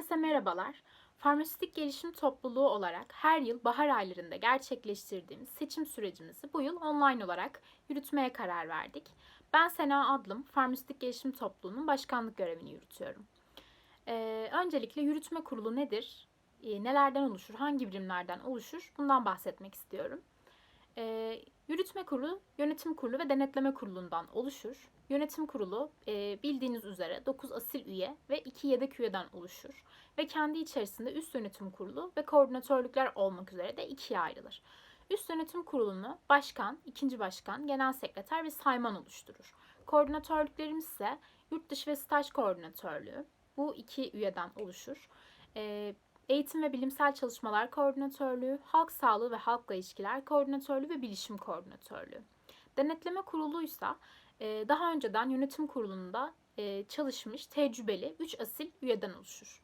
Herkese merhabalar. Farmasötik Gelişim Topluluğu olarak her yıl bahar aylarında gerçekleştirdiğimiz seçim sürecimizi bu yıl online olarak yürütmeye karar verdik. Ben Sena Adlım, Farmasötik Gelişim Topluluğu'nun başkanlık görevini yürütüyorum. Ee, öncelikle yürütme kurulu nedir? Ee, nelerden oluşur? Hangi birimlerden oluşur? Bundan bahsetmek istiyorum. Ee, yürütme kurulu, yönetim kurulu ve denetleme kurulundan oluşur. Yönetim kurulu e, bildiğiniz üzere 9 asil üye ve 2 yedek üyeden oluşur. Ve kendi içerisinde üst yönetim kurulu ve koordinatörlükler olmak üzere de ikiye ayrılır. Üst yönetim kurulunu başkan, ikinci başkan, genel sekreter ve sayman oluşturur. Koordinatörlüklerimiz ise yurt dışı ve staj koordinatörlüğü. Bu iki üyeden oluşur. E, Eğitim ve Bilimsel Çalışmalar Koordinatörlüğü, Halk Sağlığı ve Halkla İlişkiler Koordinatörlüğü ve Bilişim Koordinatörlüğü. Denetleme kuruluysa daha önceden yönetim kurulunda e, çalışmış tecrübeli 3 asil üyeden oluşur.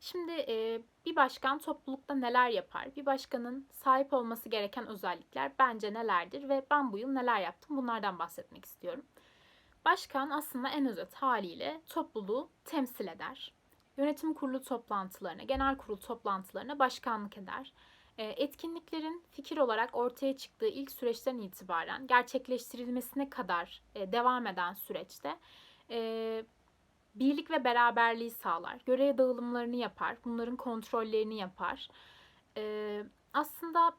Şimdi e, bir başkan toplulukta neler yapar? Bir başkanın sahip olması gereken özellikler bence nelerdir ve ben bu yıl neler yaptım bunlardan bahsetmek istiyorum. Başkan aslında en özet haliyle topluluğu temsil eder. Yönetim kurulu toplantılarına, genel kurul toplantılarına başkanlık eder. E, etkinliklerin fikir olarak ortaya çıktığı ilk süreçten itibaren gerçekleştirilmesine kadar e, devam eden süreçte e, birlik ve beraberliği sağlar. Görev dağılımlarını yapar, bunların kontrollerini yapar. Aslında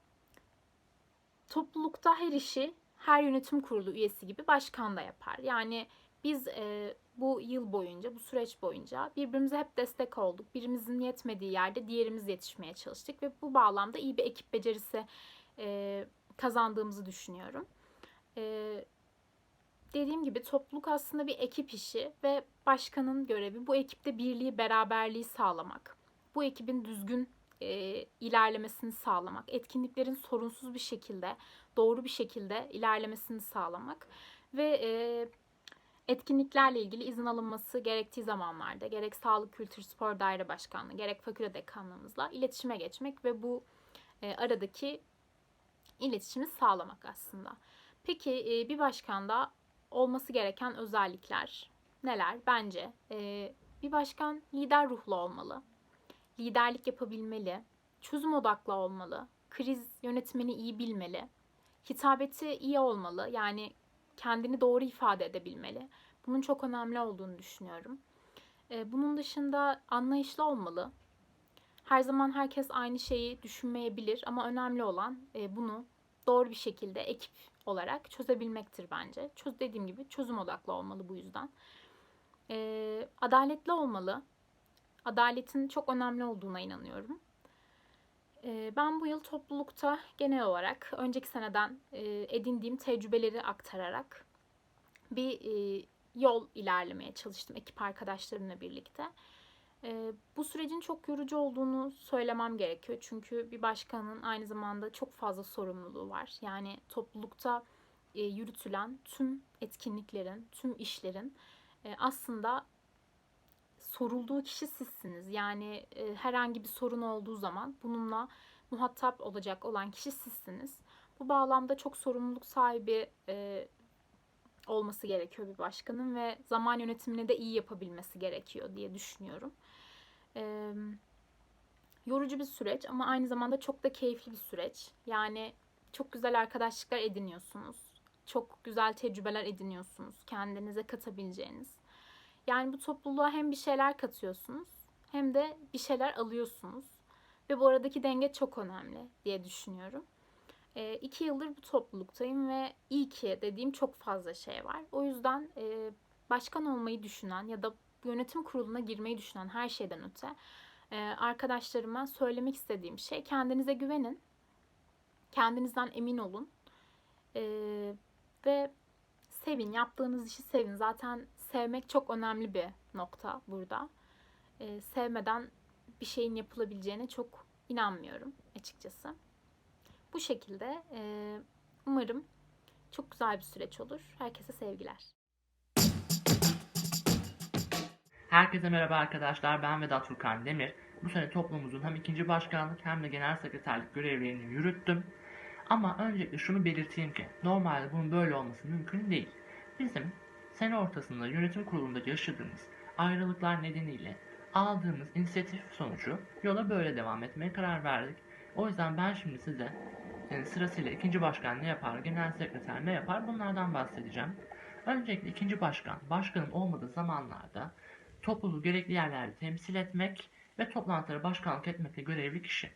toplulukta her işi her yönetim kurulu üyesi gibi başkan da yapar. Yani biz e, bu yıl boyunca, bu süreç boyunca birbirimize hep destek olduk. Birimizin yetmediği yerde diğerimiz yetişmeye çalıştık ve bu bağlamda iyi bir ekip becerisi e, kazandığımızı düşünüyorum. E, dediğim gibi topluluk aslında bir ekip işi ve başkanın görevi bu ekipte birliği, beraberliği sağlamak. Bu ekibin düzgün e, ilerlemesini sağlamak, etkinliklerin sorunsuz bir şekilde, doğru bir şekilde ilerlemesini sağlamak ve e, etkinliklerle ilgili izin alınması gerektiği zamanlarda gerek Sağlık Kültür Spor Daire Başkanlığı gerek fakülte dekanlığımızla iletişime geçmek ve bu e, aradaki iletişimi sağlamak aslında. Peki e, bir başkanda olması gereken özellikler neler? Bence e, bir başkan lider ruhlu olmalı, liderlik yapabilmeli, çözüm odaklı olmalı, kriz yönetmeni iyi bilmeli, hitabeti iyi olmalı. Yani kendini doğru ifade edebilmeli. Bunun çok önemli olduğunu düşünüyorum. Ee, bunun dışında anlayışlı olmalı. Her zaman herkes aynı şeyi düşünmeyebilir ama önemli olan e, bunu doğru bir şekilde ekip olarak çözebilmektir bence. Çöz dediğim gibi çözüm odaklı olmalı bu yüzden. Ee, adaletli olmalı. Adaletin çok önemli olduğuna inanıyorum. Ee, ben bu yıl toplulukta genel olarak önceki seneden e, edindiğim tecrübeleri aktararak bir e, yol ilerlemeye çalıştım ekip arkadaşlarımla birlikte. E, bu sürecin çok yorucu olduğunu söylemem gerekiyor. Çünkü bir başkanın aynı zamanda çok fazla sorumluluğu var. Yani toplulukta yürütülen tüm etkinliklerin, tüm işlerin aslında sorulduğu kişi sizsiniz. Yani e, herhangi bir sorun olduğu zaman bununla muhatap olacak olan kişi sizsiniz. Bu bağlamda çok sorumluluk sahibi e, olması gerekiyor bir başkanın ve zaman yönetimini de iyi yapabilmesi gerekiyor diye düşünüyorum. E, yorucu bir süreç ama aynı zamanda çok da keyifli bir süreç. Yani çok güzel arkadaşlıklar ediniyorsunuz. Çok güzel tecrübeler ediniyorsunuz. Kendinize katabileceğiniz. Yani bu topluluğa hem bir şeyler katıyorsunuz hem de bir şeyler alıyorsunuz. Ve bu aradaki denge çok önemli diye düşünüyorum. E, iki yıldır bu topluluktayım ve iyi ki dediğim çok fazla şey var. O yüzden e, başkan olmayı düşünen ya da yönetim kuruluna girmeyi düşünen her şeyden öte e, arkadaşlarıma söylemek istediğim şey kendinize güvenin. Kendinizden emin olun. E, ve sevin. Yaptığınız işi sevin. Zaten sevmek çok önemli bir nokta burada. E, sevmeden bir şeyin yapılabileceğine çok inanmıyorum açıkçası. Bu şekilde e, umarım çok güzel bir süreç olur. Herkese sevgiler. Herkese merhaba arkadaşlar. Ben Vedat Furkan Demir. Bu sene toplumumuzun hem ikinci başkanlık hem de genel sekreterlik görevlerini yürüttüm. Ama öncelikle şunu belirteyim ki normalde bunun böyle olması mümkün değil. Bizim sene ortasında yönetim kurulunda yaşadığımız ayrılıklar nedeniyle aldığımız inisiyatif sonucu yola böyle devam etmeye karar verdik. O yüzden ben şimdi size e, sırasıyla ikinci başkan ne yapar, genel sekreter ne yapar bunlardan bahsedeceğim. Öncelikle ikinci başkan, başkanın olmadığı zamanlarda topluluğu gerekli yerlerde temsil etmek ve toplantılara başkanlık etmekle görevli kişi.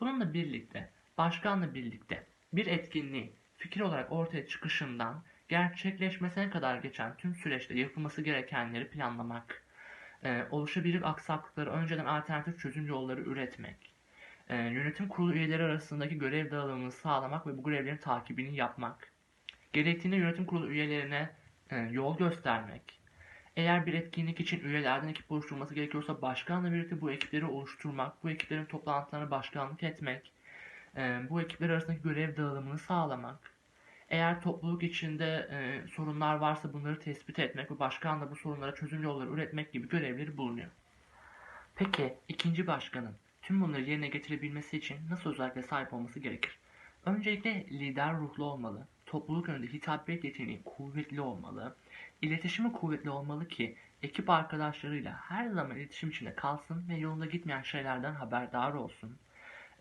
Bununla birlikte, başkanla birlikte bir etkinliği fikir olarak ortaya çıkışından gerçekleşmesine kadar geçen tüm süreçte yapılması gerekenleri planlamak, e, oluşabilir aksaklıkları önceden alternatif çözüm yolları üretmek, e, yönetim kurulu üyeleri arasındaki görev dağılımını sağlamak ve bu görevlerin takibini yapmak, gerektiğinde yönetim kurulu üyelerine e, yol göstermek, eğer bir etkinlik için üyelerden ekip oluşturulması gerekiyorsa başkanla birlikte bu ekipleri oluşturmak, bu ekiplerin toplantılarına başkanlık etmek, e, bu ekipler arasındaki görev dağılımını sağlamak, eğer topluluk içinde e, sorunlar varsa bunları tespit etmek ve başkanla bu sorunlara çözüm yolları üretmek gibi görevleri bulunuyor. Peki ikinci başkanın tüm bunları yerine getirebilmesi için nasıl özellikle sahip olması gerekir? Öncelikle lider ruhlu olmalı, topluluk önünde hitabet yeteneği kuvvetli olmalı, iletişimi kuvvetli olmalı ki ekip arkadaşlarıyla her zaman iletişim içinde kalsın ve yolunda gitmeyen şeylerden haberdar olsun.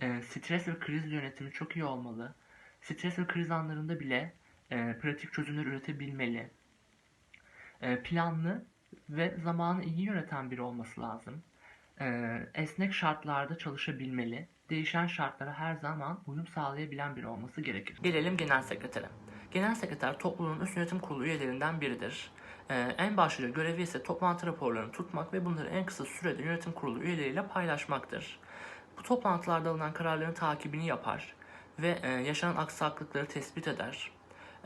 E, stres ve kriz yönetimi çok iyi olmalı. Stres ve kriz anlarında bile e, pratik çözümler üretebilmeli. E, planlı ve zamanı iyi yöneten biri olması lazım. E, esnek şartlarda çalışabilmeli. Değişen şartlara her zaman uyum sağlayabilen biri olması gerekir. Gelelim genel sekretere. Genel sekreter topluluğun üst yönetim kurulu üyelerinden biridir. Ee, en başlıca görevi ise toplantı raporlarını tutmak ve bunları en kısa sürede yönetim kurulu üyeleriyle paylaşmaktır. Bu toplantılarda alınan kararların takibini yapar ve e, yaşanan aksaklıkları tespit eder.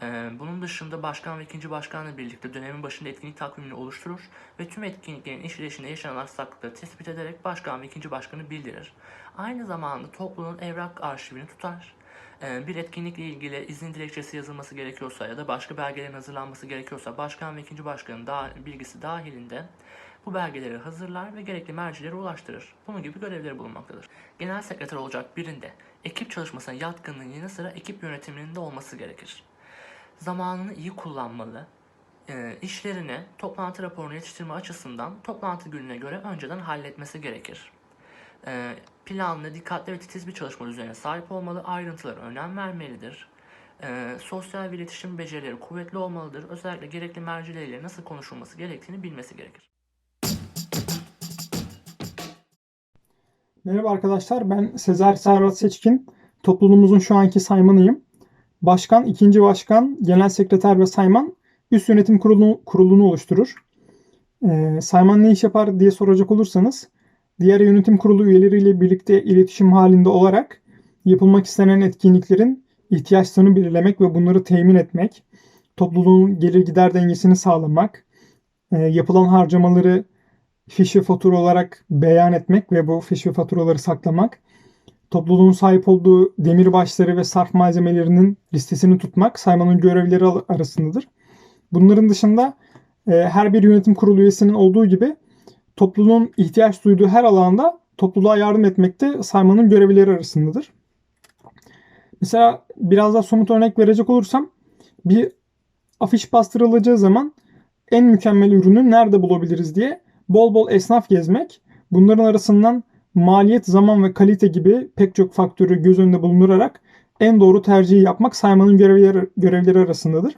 E, bunun dışında başkan ve ikinci başkanla birlikte dönemin başında etkinlik takvimini oluşturur ve tüm etkinliklerin işleyişinde yaşanan aksaklıkları tespit ederek başkan ve ikinci başkanı bildirir. Aynı zamanda topluluğun evrak arşivini tutar. E, bir etkinlikle ilgili izin dilekçesi yazılması gerekiyorsa ya da başka belgelerin hazırlanması gerekiyorsa başkan ve ikinci başkanın da, bilgisi dahilinde bu belgeleri hazırlar ve gerekli mercilere ulaştırır. Bunun gibi görevleri bulunmaktadır. Genel sekreter olacak birinde ekip çalışmasına yatkınlığın yanı sıra ekip yönetiminin de olması gerekir. Zamanını iyi kullanmalı, e, işlerini toplantı raporunu yetiştirme açısından toplantı gününe göre önceden halletmesi gerekir. E, planlı, dikkatli ve titiz bir çalışma düzenine sahip olmalı, ayrıntılara önem vermelidir. E, sosyal ve iletişim becerileri kuvvetli olmalıdır. Özellikle gerekli mercileriyle nasıl konuşulması gerektiğini bilmesi gerekir. Merhaba arkadaşlar, ben Sezer Serhat Seçkin. Topluluğumuzun şu anki saymanıyım. Başkan, ikinci başkan, genel sekreter ve sayman üst yönetim kurulu, kurulunu oluşturur. Ee, sayman ne iş yapar diye soracak olursanız, diğer yönetim kurulu üyeleriyle birlikte iletişim halinde olarak yapılmak istenen etkinliklerin ihtiyaçlarını belirlemek ve bunları temin etmek, topluluğun gelir gider dengesini sağlamak, e, yapılan harcamaları fiş ve fatura olarak beyan etmek ve bu fiş faturaları saklamak, topluluğun sahip olduğu demirbaşları ve sarf malzemelerinin listesini tutmak saymanın görevleri arasındadır. Bunların dışında e, her bir yönetim kurulu üyesinin olduğu gibi topluluğun ihtiyaç duyduğu her alanda topluluğa yardım etmek de saymanın görevleri arasındadır. Mesela biraz daha somut örnek verecek olursam bir afiş bastırılacağı zaman en mükemmel ürünü nerede bulabiliriz diye bol bol esnaf gezmek, bunların arasından maliyet, zaman ve kalite gibi pek çok faktörü göz önünde bulundurarak en doğru tercihi yapmak saymanın görevleri, görevleri arasındadır.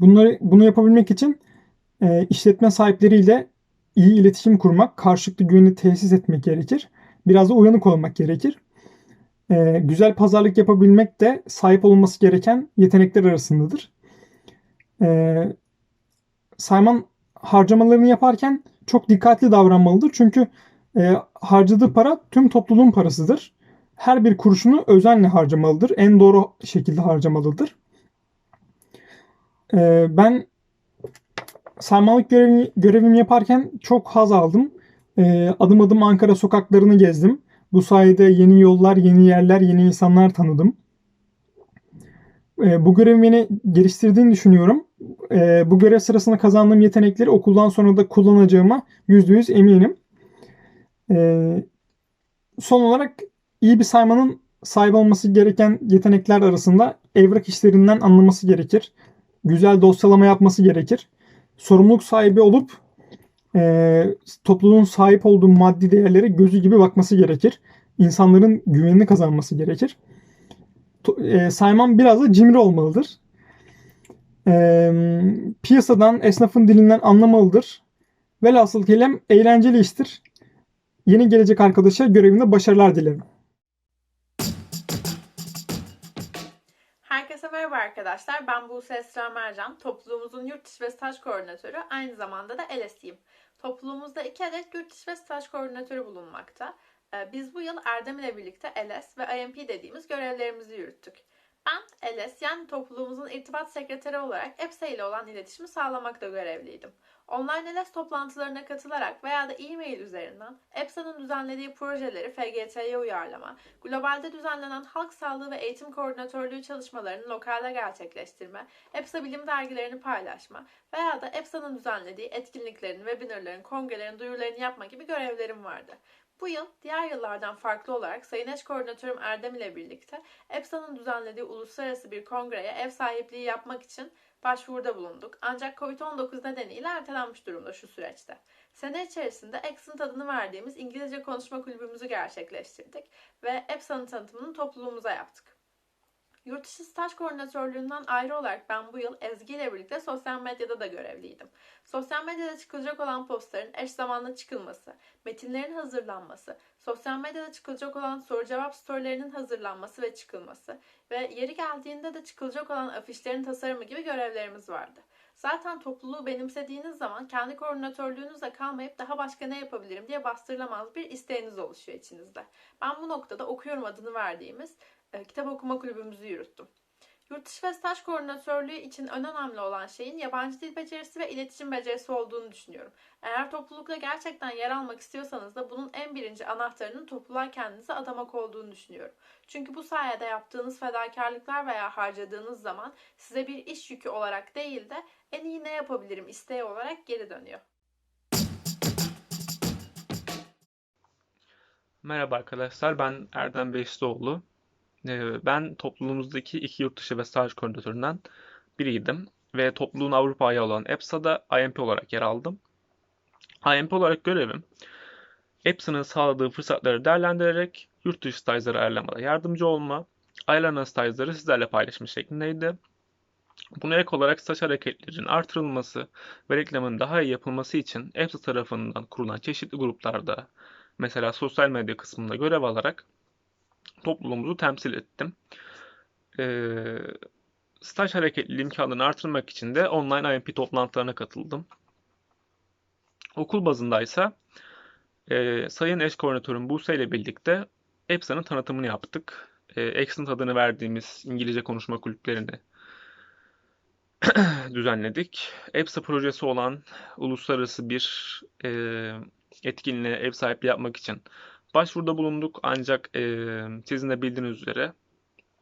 Bunları bunu yapabilmek için e, işletme sahipleriyle iyi iletişim kurmak, karşılıklı güveni tesis etmek gerekir. Biraz da uyanık olmak gerekir. E, güzel pazarlık yapabilmek de sahip olunması gereken yetenekler arasındadır. E, sayman harcamalarını yaparken çok dikkatli davranmalıdır. Çünkü e, harcadığı para tüm topluluğun parasıdır. Her bir kuruşunu özenle harcamalıdır. En doğru şekilde harcamalıdır. E, ben saymalık görevimi, görevimi yaparken çok haz aldım. E, adım adım Ankara sokaklarını gezdim. Bu sayede yeni yollar, yeni yerler, yeni insanlar tanıdım. E, bu görev beni geliştirdiğini düşünüyorum. E, bu görev sırasında kazandığım yetenekleri okuldan sonra da kullanacağıma %100 eminim. E, son olarak iyi bir saymanın sahip olması gereken yetenekler arasında evrak işlerinden anlaması gerekir. Güzel dosyalama yapması gerekir. Sorumluluk sahibi olup e, topluluğun sahip olduğu maddi değerlere gözü gibi bakması gerekir. İnsanların güvenini kazanması gerekir. E, Sayman biraz da cimri olmalıdır. E, piyasadan, esnafın dilinden anlamalıdır. Velhasıl kelam eğlenceli iştir. Yeni gelecek arkadaşa görevinde başarılar dilerim. Herkese merhaba arkadaşlar. Ben Buse Esra Mercan. Topluluğumuzun yurt dışı ve staj koordinatörü. Aynı zamanda da LS'yim. Topluluğumuzda iki adet yurt dışı ve staj koordinatörü bulunmakta. Biz bu yıl Erdem ile birlikte LS ve IMP dediğimiz görevlerimizi yürüttük. Ben LS yani topluluğumuzun irtibat sekreteri olarak EPSA ile olan iletişimi sağlamakta görevliydim. Online LS toplantılarına katılarak veya da e-mail üzerinden EPSA'nın düzenlediği projeleri FGT'ye uyarlama, globalde düzenlenen halk sağlığı ve eğitim koordinatörlüğü çalışmalarını lokalde gerçekleştirme, EPSA bilim dergilerini paylaşma veya da EPSA'nın düzenlediği etkinliklerin, webinarların, kongrelerin duyurularını yapma gibi görevlerim vardı. Bu yıl diğer yıllardan farklı olarak Sayın Eş Koordinatörüm Erdem ile birlikte EPSA'nın düzenlediği uluslararası bir kongreye ev sahipliği yapmak için başvuruda bulunduk. Ancak Covid-19 nedeniyle ertelenmiş durumda şu süreçte. Sene içerisinde Accent adını verdiğimiz İngilizce konuşma kulübümüzü gerçekleştirdik ve EPSA'nın tanıtımını topluluğumuza yaptık. Yurtdışı staj koordinatörlüğünden ayrı olarak ben bu yıl Ezgi ile birlikte sosyal medyada da görevliydim. Sosyal medyada çıkılacak olan postların eş zamanlı çıkılması, metinlerin hazırlanması, sosyal medyada çıkılacak olan soru cevap storylerinin hazırlanması ve çıkılması ve yeri geldiğinde de çıkılacak olan afişlerin tasarımı gibi görevlerimiz vardı. Zaten topluluğu benimsediğiniz zaman kendi koordinatörlüğünüzle kalmayıp daha başka ne yapabilirim diye bastırılamaz bir isteğiniz oluşuyor içinizde. Ben bu noktada okuyorum adını verdiğimiz e, kitap okuma kulübümüzü yürüttüm. Yurt dışı ve staj koordinatörlüğü için en önemli olan şeyin yabancı dil becerisi ve iletişim becerisi olduğunu düşünüyorum. Eğer toplulukla gerçekten yer almak istiyorsanız da bunun en birinci anahtarının topluluğa kendinizi adamak olduğunu düşünüyorum. Çünkü bu sayede yaptığınız fedakarlıklar veya harcadığınız zaman size bir iş yükü olarak değil de en iyi ne yapabilirim isteği olarak geri dönüyor. Merhaba arkadaşlar, ben Erdem Beşlioğlu. Ee, Ben topluluğumuzdaki iki yurt dışı ve staj koordinatöründen biriydim. Ve topluluğun Avrupa ayağı olan EPSA'da IMP olarak yer aldım. IMP olarak görevim, EPSA'nın sağladığı fırsatları değerlendirerek yurt dışı stajları ayarlamada yardımcı olma, ayarlanan stajları sizlerle paylaşma şeklindeydi. Buna ek olarak staj hareketlerinin artırılması ve reklamın daha iyi yapılması için EPSA tarafından kurulan çeşitli gruplarda mesela sosyal medya kısmında görev alarak topluluğumuzu temsil ettim. Ee, staj hareketliliği imkanlarını artırmak için de online IMP toplantılarına katıldım. Okul bazındaysa e, Sayın Eş Koordinatörüm Buse ile birlikte EPSA'nın tanıtımını yaptık. E, Accent adını verdiğimiz İngilizce konuşma kulüplerini düzenledik. EPSA projesi olan uluslararası bir e, etkinliğe ev sahipliği yapmak için başvuruda bulunduk. Ancak e, sizin de bildiğiniz üzere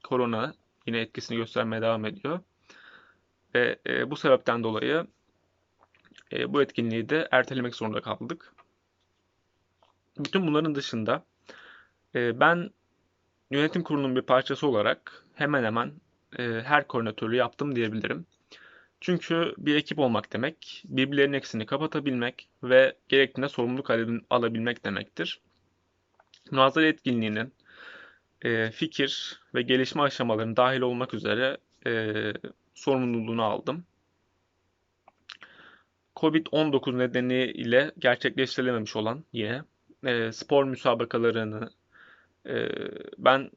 korona yine etkisini göstermeye devam ediyor. Ve e, bu sebepten dolayı e, bu etkinliği de ertelemek zorunda kaldık. Bütün bunların dışında e, ben yönetim kurulunun bir parçası olarak hemen hemen e, her koordinatörlüğü yaptım diyebilirim. Çünkü bir ekip olmak demek, birbirlerinin eksini kapatabilmek ve gerektiğinde sorumluluk alabil- alabilmek demektir. Münazara etkinliğinin e, fikir ve gelişme aşamalarının dahil olmak üzere e, sorumluluğunu aldım. Covid-19 nedeniyle gerçekleştirilememiş olan yine e, spor müsabakalarını e, ben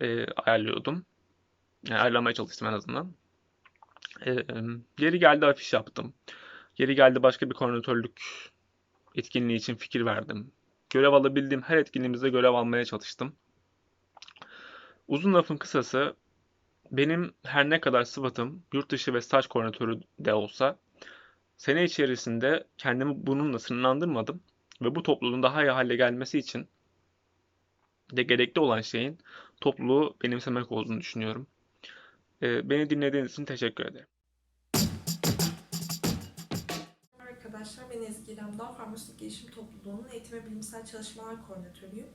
e, ayarlıyordum. Yani ayarlamaya çalıştım en azından. E, yeri geldi afiş yaptım. Yeri geldi başka bir koordinatörlük etkinliği için fikir verdim. Görev alabildiğim her etkinliğimizde görev almaya çalıştım. Uzun lafın kısası benim her ne kadar sıfatım yurt dışı ve staj koordinatörü de olsa sene içerisinde kendimi bununla sınırlandırmadım ve bu topluluğun daha iyi hale gelmesi için de gerekli olan şeyin topluluğu benimsemek olduğunu düşünüyorum. Ee, Beni dinlediğiniz için teşekkür ederim. Arkadaşlar ben Ezgi İrem Dağ, Farmasötik Gelişim Topluluğu'nun Eğitim ve Bilimsel Çalışmalar Koordinatörüyüm.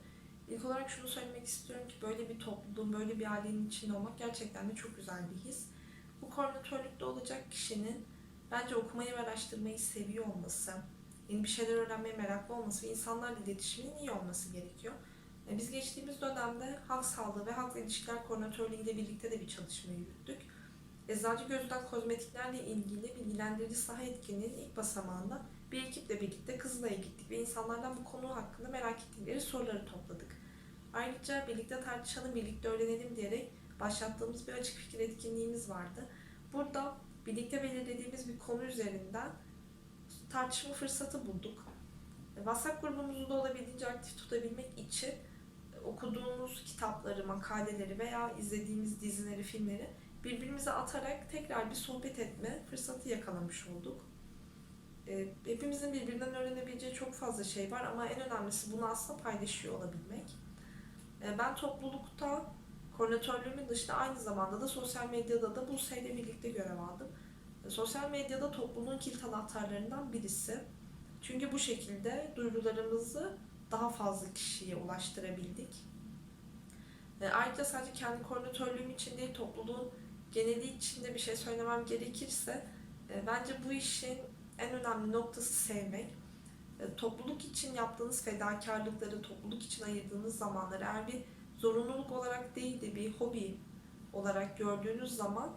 İlk olarak şunu söylemek istiyorum ki böyle bir topluluğun, böyle bir ailenin içinde olmak gerçekten de çok güzel bir his. Bu koordinatörlükte olacak kişinin bence okumayı ve araştırmayı seviyor olması, yeni bir şeyler öğrenmeye meraklı olması ve insanlarla iletişimin iyi olması gerekiyor. E, Biz geçtiğimiz dönemde halk sağlığı ve halk ilişkiler koordinatörlüğü ile birlikte de bir çalışma yürüttük. Eczacı Gözü'den kozmetiklerle ilgili bilgilendirici saha etkinliğinin ilk basamağında bir ekiple birlikte Kızılay'a gittik ve insanlardan bu konu hakkında merak ettikleri soruları topladık. Ayrıca birlikte tartışalım, birlikte öğrenelim diyerek başlattığımız bir açık fikir etkinliğimiz vardı. Burada birlikte belirlediğimiz bir konu üzerinden tartışma fırsatı bulduk. WhatsApp grubumuzu da olabildiğince aktif tutabilmek için okuduğumuz kitapları, makaleleri veya izlediğimiz dizileri, filmleri birbirimize atarak tekrar bir sohbet etme fırsatı yakalamış olduk. E, Hepimizin birbirinden öğrenebileceği çok fazla şey var ama en önemlisi bunu aslında paylaşıyor olabilmek. E, Ben toplulukta koordinatörlüğümün dışında aynı zamanda da sosyal medyada da Buse ile birlikte görev aldım. E, Sosyal medyada topluluğun kilit anahtarlarından birisi. Çünkü bu şekilde duyurularımızı daha fazla kişiye ulaştırabildik. E, Ayrıca sadece kendi koordinatörlüğüm için değil topluluğun geneli için de bir şey söylemem gerekirse e, bence bu işin en önemli noktası sevmek. E, Topluluk için yaptığınız fedakarlıkları, topluluk için ayırdığınız zamanları eğer bir zorunluluk olarak değil de bir hobi olarak gördüğünüz zaman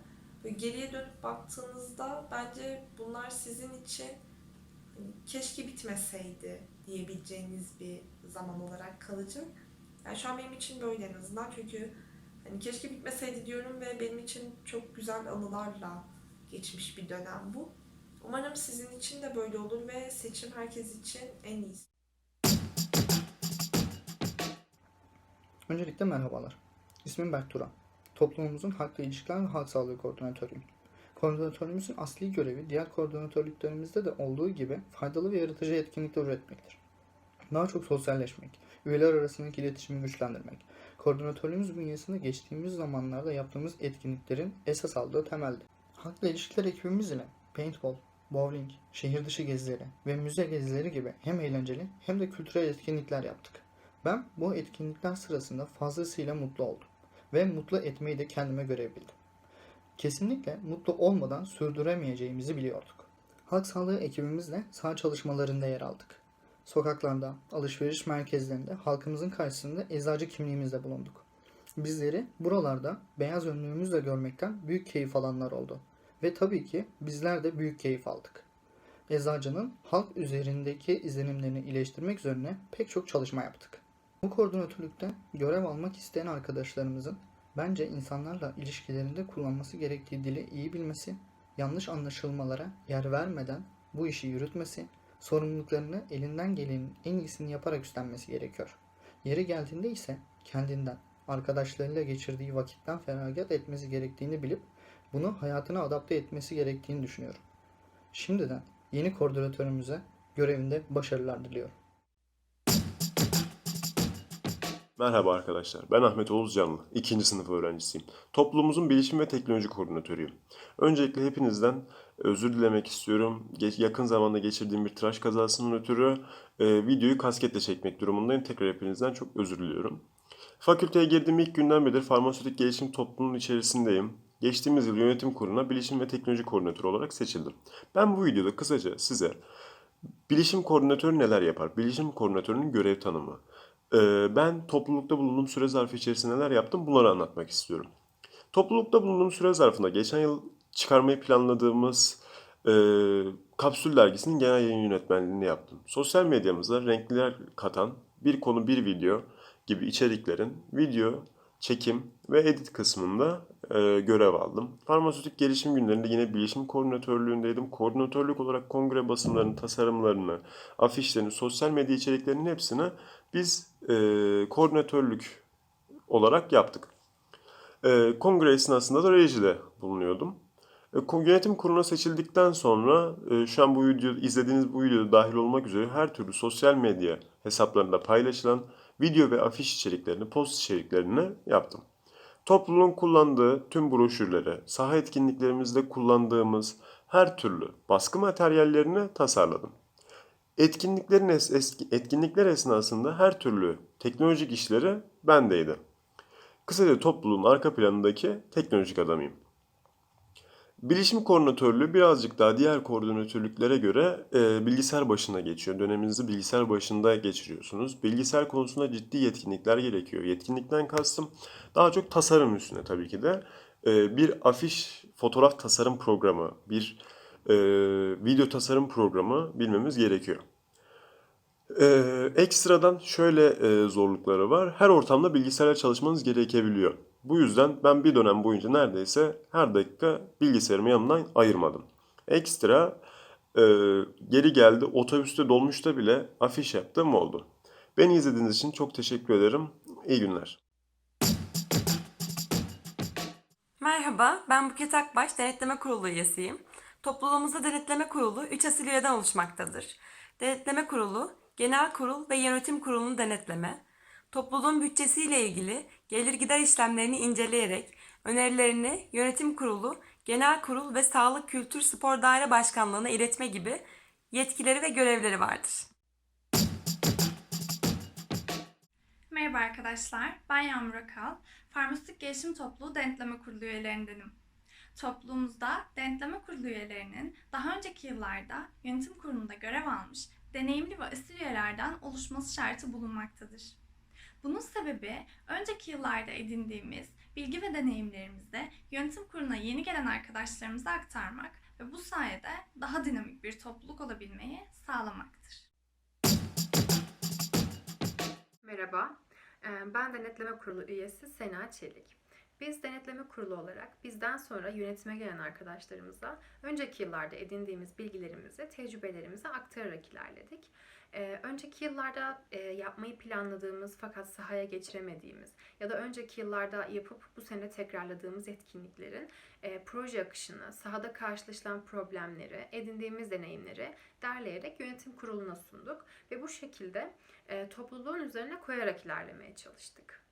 ve geriye dönüp baktığınızda bence bunlar sizin için hani, keşke bitmeseydi diyebileceğiniz bir zaman olarak kalacak. Yani şu an benim için böyle en azından çünkü hani keşke bitmeseydi diyorum ve benim için çok güzel anılarla geçmiş bir dönem bu. Umarım sizin için de böyle olur ve seçim herkes için en iyisi. Öncelikle merhabalar. İsmim Berk Turan. Toplumumuzun halkla ilişkiler ve halk sağlığı koordinatörüyüm. Koordinatörümüzün asli görevi diğer koordinatörlüklerimizde de olduğu gibi faydalı ve yaratıcı etkinlikler üretmektir. Daha çok sosyalleşmek, üyeler arasındaki iletişimi güçlendirmek, koordinatörlüğümüz bünyesinde geçtiğimiz zamanlarda yaptığımız etkinliklerin esas aldığı temeldi. Halkla ilişkiler ekibimiz ile paintball, bowling, şehir dışı gezileri ve müze gezileri gibi hem eğlenceli hem de kültürel etkinlikler yaptık. Ben bu etkinlikler sırasında fazlasıyla mutlu oldum ve mutlu etmeyi de kendime görebildim. Kesinlikle mutlu olmadan sürdüremeyeceğimizi biliyorduk. Halk sağlığı ekibimizle saha çalışmalarında yer aldık. Sokaklarda, alışveriş merkezlerinde halkımızın karşısında eczacı kimliğimizle bulunduk. Bizleri buralarda beyaz önlüğümüzle görmekten büyük keyif alanlar oldu. Ve tabii ki bizler de büyük keyif aldık. Eczacının halk üzerindeki izlenimlerini iyileştirmek üzerine pek çok çalışma yaptık. Bu koordinatörlükte görev almak isteyen arkadaşlarımızın bence insanlarla ilişkilerinde kullanması gerektiği dili iyi bilmesi, yanlış anlaşılmalara yer vermeden bu işi yürütmesi, sorumluluklarını elinden gelenin en iyisini yaparak üstlenmesi gerekiyor. Yeri geldiğinde ise kendinden, arkadaşlarıyla geçirdiği vakitten feragat etmesi gerektiğini bilip bunu hayatına adapte etmesi gerektiğini düşünüyorum. Şimdiden yeni koordinatörümüze görevinde başarılar diliyorum. Merhaba arkadaşlar, ben Ahmet Oğuz Canlı, 2. sınıf öğrencisiyim. Toplumumuzun bilişim ve teknoloji koordinatörüyüm. Öncelikle hepinizden özür dilemek istiyorum. Geç, yakın zamanda geçirdiğim bir tıraş kazasının ötürü e, videoyu kasketle çekmek durumundayım. Tekrar hepinizden çok özür diliyorum. Fakülteye girdiğim ilk günden beri farmasötik gelişim toplumunun içerisindeyim. Geçtiğimiz yıl yönetim kuruluna bilişim ve teknoloji koordinatörü olarak seçildim. Ben bu videoda kısaca size bilişim koordinatörü neler yapar, bilişim koordinatörünün görev tanımı, ben toplulukta bulunduğum süre zarfı içerisinde neler yaptım bunları anlatmak istiyorum. Toplulukta bulunduğum süre zarfında geçen yıl çıkarmayı planladığımız e, Kapsül Dergisi'nin genel yayın yönetmenliğini yaptım. Sosyal medyamıza renkler katan bir konu bir video gibi içeriklerin video, çekim ve edit kısmında e, görev aldım. Farmasötik gelişim günlerinde yine bilişim koordinatörlüğündeydim. Koordinatörlük olarak kongre basımlarının tasarımlarını, afişlerini, sosyal medya içeriklerinin hepsini biz e, koordinatörlük olarak yaptık. E, kongre esnasında da rejide bulunuyordum. E, yönetim kuruluna seçildikten sonra e, şu an bu video izlediğiniz bu videoda dahil olmak üzere her türlü sosyal medya hesaplarında paylaşılan video ve afiş içeriklerini, post içeriklerini yaptım. Topluluğun kullandığı tüm broşürlere, saha etkinliklerimizde kullandığımız her türlü baskı materyallerini tasarladım. Etkinliklerin es- etkinlikler esnasında her türlü teknolojik işleri bendeydi. Kısaca topluluğun arka planındaki teknolojik adamıyım. Bilişim koordinatörlüğü birazcık daha diğer koordinatörlüklere göre e, bilgisayar başına geçiyor. Döneminizi bilgisayar başında geçiriyorsunuz. Bilgisayar konusunda ciddi yetkinlikler gerekiyor. Yetkinlikten kastım daha çok tasarım üstüne tabii ki de. E, bir afiş fotoğraf tasarım programı, bir e, video tasarım programı bilmemiz gerekiyor. Ee, ekstradan şöyle e, zorlukları var. Her ortamda bilgisayarla çalışmanız gerekebiliyor. Bu yüzden ben bir dönem boyunca neredeyse her dakika bilgisayarımı yanımdan ayırmadım. Ekstra e, geri geldi otobüste dolmuşta bile afiş yaptığım oldu. Beni izlediğiniz için çok teşekkür ederim. İyi günler. Merhaba, ben Buket Akbaş, Denetleme Kurulu üyesiyim. Topluluğumuzda Denetleme Kurulu 3 asil üyeden oluşmaktadır. Denetleme Kurulu, Genel Kurul ve Yönetim Kurulu'nu denetleme, topluluğun bütçesiyle ilgili gelir gider işlemlerini inceleyerek önerilerini Yönetim Kurulu, Genel Kurul ve Sağlık Kültür Spor Daire Başkanlığı'na iletme gibi yetkileri ve görevleri vardır. Merhaba arkadaşlar, ben Yağmur Akal. Farmasötik Gelişim Topluluğu Denetleme Kurulu üyelerindenim. Topluluğumuzda Denetleme Kurulu üyelerinin daha önceki yıllarda yönetim kurulunda görev almış deneyimli ve asil üyelerden oluşması şartı bulunmaktadır. Bunun sebebi önceki yıllarda edindiğimiz bilgi ve deneyimlerimizi yönetim kuruluna yeni gelen arkadaşlarımıza aktarmak ve bu sayede daha dinamik bir topluluk olabilmeyi sağlamaktır. Merhaba, ben Denetleme Kurulu üyesi Sena Çelik. Biz Denetleme Kurulu olarak bizden sonra yönetime gelen arkadaşlarımıza önceki yıllarda edindiğimiz bilgilerimizi, tecrübelerimizi aktararak ilerledik. Ee, önceki yıllarda e, yapmayı planladığımız fakat sahaya geçiremediğimiz ya da önceki yıllarda yapıp bu sene tekrarladığımız etkinliklerin e, proje akışını, sahada karşılaşılan problemleri, edindiğimiz deneyimleri derleyerek yönetim kuruluna sunduk ve bu şekilde e, topluluğun üzerine koyarak ilerlemeye çalıştık.